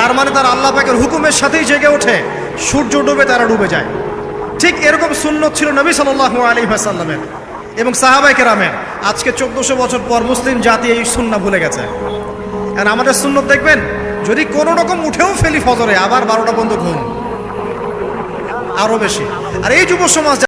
তার মানে তার আল্লাহ পাকের হুকুমের সাথেই জেগে ওঠে। সূর্য ডুবে, তারা ডুবে যায়। ঠিক এরকম সুন্নত ছিল নবী সাল্লাহ আলী সাল্লামের এবং সাহাবাই কেরামের। আজকে চোদ্দশো বছর পর মুসলিম জাতি এই সুন্না ভুলে গেছে। আর আমাদের সুন্নত দেখবেন, যদি কোনো রকম উঠেও ফেলি ফজরে, আবার বারোটা পর্যন্ত ঘুম। আরও বেশি। আর এই যুব সমাজ